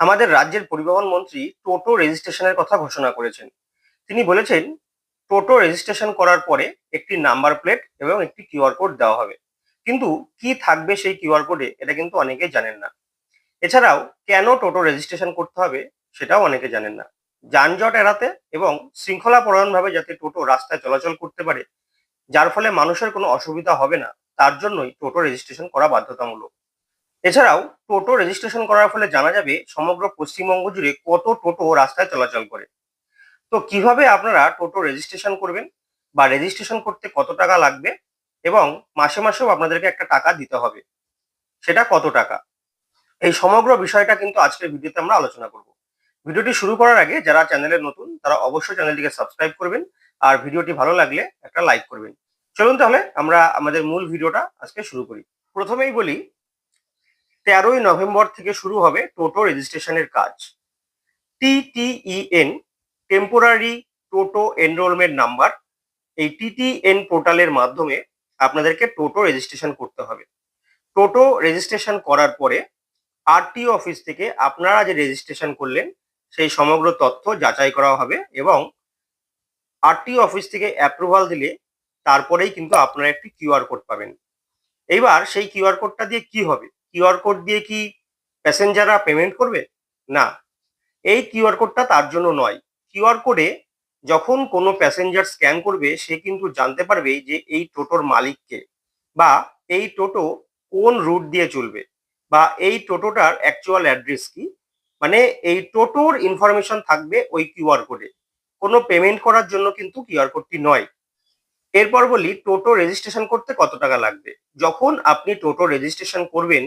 আমাদের রাজ্যের পরিবহন মন্ত্রী টোটো রেজিস্ট্রেশনের কথা ঘোষণা করেছেন। তিনি বলেছেন, টোটো রেজিস্ট্রেশন করার পরে একটি নাম্বার প্লেট এবং একটি কিউআর কোড দেওয়া হবে। কিন্তু কি থাকবে সেই কিউআর কোডে, এটা কিন্তু অনেকে জানেন না। এছাড়াও, কেন টোটো রেজিস্ট্রেশন করতে হবে, সেটাও অনেকে জানেন না। যানজট এড়াতে এবং শৃঙ্খলা পরায়ণভাবে যাতে টোটো রাস্তায় চলাচল করতে পারে, যার ফলে মানুষের কোনো অসুবিধা হবে না, তার জন্যই টোটো রেজিস্ট্রেশন করা বাধ্যতামূলক। এছাড়াও টোটো রেজিস্ট্রেশন করার ফলে জানা যাবে সমগ্র পশ্চিমবঙ্গ জুড়ে কত টোটো রাস্তায় চলাচল করে। তো কীভাবে আপনারা টোটো রেজিস্ট্রেশন করবেন বা রেজিস্ট্রেশন করতে কত টাকা লাগবে এবং মাসে মাসেও আপনাদেরকে একটা টাকা দিতে হবে, সেটা কত টাকা? এই সমগ্র বিষয়টা কিন্তু আজকের ভিডিওতে আমরা আলোচনা করব। ভিডিওটি শুরু করার আগে যারা চ্যানেলে নতুন, তারা অবশ্যই চ্যানেলটিকে সাবস্ক্রাইব করবেন আর ভিডিওটি ভালো লাগলে একটা লাইক করবেন। চলুন তাহলে আমরা আমাদের মূল ভিডিওটা আজকে শুরু করি। প্রথমেই বলি তেরোই নভেম্বর থেকে শুরু হবে টোটো রেজিস্ট্রেশনের কাজ। TTEN temporary toto enrolment number এই টিটিএন পোর্টালের মাধ্যমে আপনাদেরকে টোটো রেজিস্ট্রেশন করতে হবে। টোটো রেজিস্ট্রেশন করার পরে আরটিও অফিস থেকে আপনারা যে রেজিস্ট্রেশন করলেন, সেই সমগ্র তথ্য যাচাই করা হবে এবং আরটিও অফিস থেকে অ্যাপ্রুভাল দিলে তারপরেই কিন্তু আপনারা একটি কিউআর কোড পাবেন। এইবার সেই কিউআর কোডটা দিয়ে কি হবে? কিউআর কোড দিয়ে কি প্যাসেঞ্জাররা পেমেন্ট করবে? না। এই কিউআর কোডটা তার জন্য নয়। কিউআর কোডে যখন কোনো প্যাসেঞ্জার স্ক্যান করবে, সে কিন্তু জানতে পারবে যে এই টোটোর মালিককে বা এই টোটো কোন রুট দিয়ে চলবে বা এই টোটোটার অ্যাকচুয়াল অ্যাড্রেস কি। মানে এই টোটোর ইনফরমেশন থাকবে ওই কিউআর কোডে। কোনো পেমেন্ট করার জন্য কিন্তু কিউআর কোডটি নয়। এরপর বলি টোটো রেজিস্ট্রেশন করতে কত টাকা লাগবে? যখন আপনি টোটো রেজিস্ট্রেশন করবেন,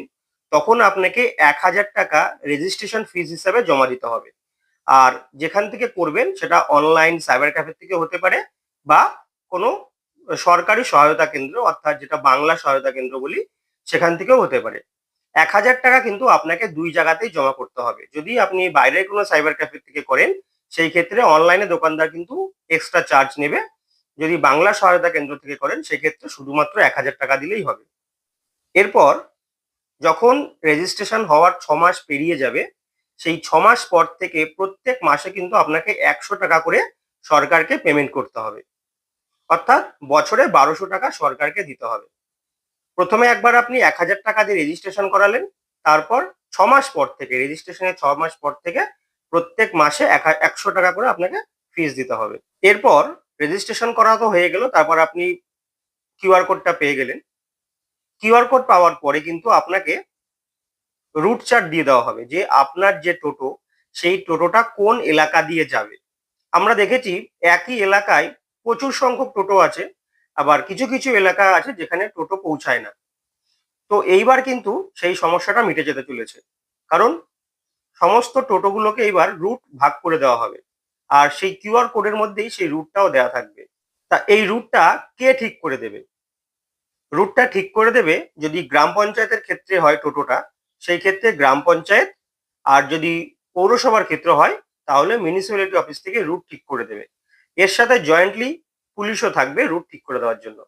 তখন আপনাকে এক হাজার টাকা রেজিস্ট্রেশন ফিজ হিসাবে জমা দিতে হবে। আর যেখান থেকে করবেন, সেটা অনলাইন সাইবার ক্যাফে থেকে হতে পারে বা কোনো সরকারি সহায়তা কেন্দ্র, অর্থাৎ যেটা বাংলা সহায়তা কেন্দ্র বলি, সেখান থেকেও হতে পারে। এক হাজার টাকা কিন্তু আপনাকে দুই জায়গাতেই জমা করতে হবে। যদি আপনি বাইরের কোনো সাইবার ক্যাফে থেকে করেন, সেই ক্ষেত্রে অনলাইনে দোকানদার কিন্তু এক্সট্রা চার্জ নেবে। যদি বাংলা সহায়তা কেন্দ্র থেকে করেন, সেক্ষেত্রে শুধুমাত্র এক হাজার টাকা দিলেই হবে। এরপর যখন রেজিস্ট্রেশন হওয়ার ছ মাস পেরিয়ে যাবে, সেই ছ মাস পর থেকে প্রত্যেক মাসে কিন্তু আপনাকে একশো টাকা করে সরকারকে পেমেন্ট করতে হবে। অর্থাৎ বছরে বারোশো টাকা সরকারকে দিতে হবে। প্রথমে একবার আপনি এক হাজার টাকা দিয়ে রেজিস্ট্রেশন করালেন, তারপর ছ মাস পর থেকে রেজিস্ট্রেশনের ছ মাস পর থেকে প্রত্যেক মাসে একশো টাকা করে আপনাকে ফিস দিতে হবে। এরপর রেজিস্ট্রেশন করা তো হয়ে গেল, তারপর আপনি কিউআর কোডটা পেয়ে গেলেন। কিউআর কোড পাওয়ার পরে কিন্তু আপনাকে রুট চার্ট দিয়ে দেওয়া হবে যে আপনার যে টোটো, সেই টোটোটা কোন এলাকা দিয়ে যাবে। আমরা দেখেছি একই এলাকায় প্রচুর সংখ্যক টোটো আছে, আবার কিছু কিছু এলাকা আছে যেখানে টোটো পৌঁছায় না। তো এইবার কিন্তু সেই সমস্যাটা মিটে যেতে চলেছে। কারণ সমস্ত টোটোগুলোকে এইবার রুট ভাগ করে দেওয়া হবে। আর সেই কিউআর কোডের মধ্যেই সেই রুটটাও দেওয়া থাকবে। তা এই রুটটা কে ঠিক করে দেবে? রুটটা ঠিক করে দেবে যদি গ্রাম পঞ্চায়েতের ক্ষেত্রে হয় টোটোটা, সেই ক্ষেত্রে গ্রাম পঞ্চায়েত, আর যদি পৌরসভার ক্ষেত্র হয়, তাহলে মিউনিসিপ্যালিটি অফিস থেকে রুট ঠিক করে দেবে। এর সাথে জয়েন্টলি পুলিশও থাকবে রুট ঠিক করে দেওয়ার জন্য।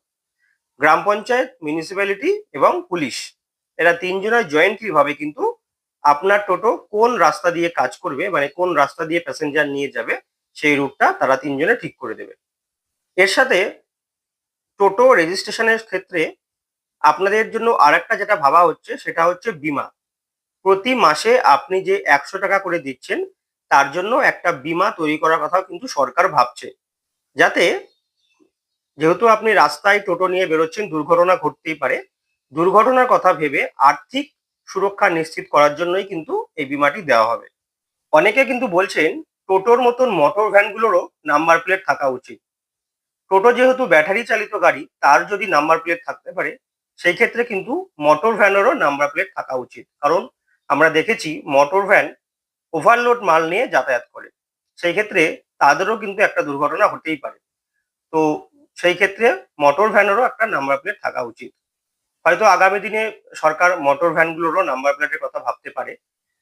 গ্রাম পঞ্চায়েত মিউনিসিপ্যালিটি এবং পুলিশ, এরা তিনজনের জয়েন্টলি ভাবে কিন্তু আপনার টোটো কোন রাস্তা দিয়ে কাজ করবে মানে কোন রাস্তা দিয়ে প্যাসেঞ্জার নিয়ে যাবে সেই রুটটা তারা তিনজনে ঠিক করে দেবে। এর সাথে টোটো রেজিস্ট্রেশনের ক্ষেত্রে আপনাদের জন্য আরেকটা যেটা ভাবা হচ্ছে, সেটা হচ্ছে বিমা। প্রতি মাসে আপনি যে একশো টাকা করে দিচ্ছেন, তার জন্য একটা বিমা তৈরি করার কথাও কিন্তু সরকার ভাবছে। যাতে যেহেতু আপনি রাস্তায় টোটো নিয়ে বেরোচ্ছেন, দুর্ঘটনা ঘটতেই পারে, দুর্ঘটনার কথা ভেবে আর্থিক সুরক্ষা নিশ্চিত করার জন্যই কিন্তু এই বিমাটি দেওয়া হবে। অনেকে কিন্তু বলছেন টোটোর মতন মোটর ভ্যানগুলোরও নাম্বার প্লেট থাকা উচিত। টোটো যেহেতু ব্যাটারি চালিত গাড়ি, তার যদি নাম্বার প্লেট থাকতে পারে সেই ক্ষেত্রে কিন্তু মোটর ভ্যানেরও নাম্বার প্লেট থাকা উচিত। কারণ আমরা দেখেছি মোটর ভ্যান ওভারলোড মাল নিয়ে যাতায়াত করে। সেই ক্ষেত্রে তাদেরও কিন্তু একটা দুর্ঘটনা হতেই পারে। তো সেই ক্ষেত্রে মোটর ভ্যানেরও একটা নাম্বার প্লেট থাকা উচিত। হয়তো আগামী দিনে সরকার মোটর ভ্যানগুলোরও নাম্বার প্লেটের কথা ভাবতে পারে।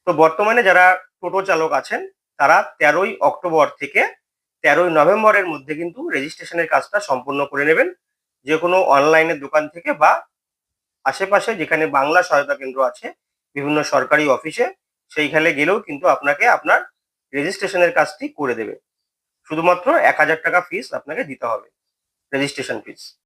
তো বর্তমানে যারা টোটো চালক আছেন তারা তেরোই অক্টোবর থেকে তেরোই নভেম্বরের মধ্যে কিন্তু রেজিস্ট্রেশনের কাজটা সম্পূর্ণ করে নেবেন। যে কোনো অনলাইনের দোকান থেকে বা আশেপাশে যেখানে বাংলা সহায়তা কেন্দ্র আছে, বিভিন্ন সরকারি অফিসে, সেইখানে গেলেও কিন্তু আপনাকে আপনার রেজিস্ট্রেশনের কাজটি করে দেবে। শুধুমাত্র এক হাজার টাকা ফিস আপনাকে দিতে হবে, রেজিস্ট্রেশন ফিস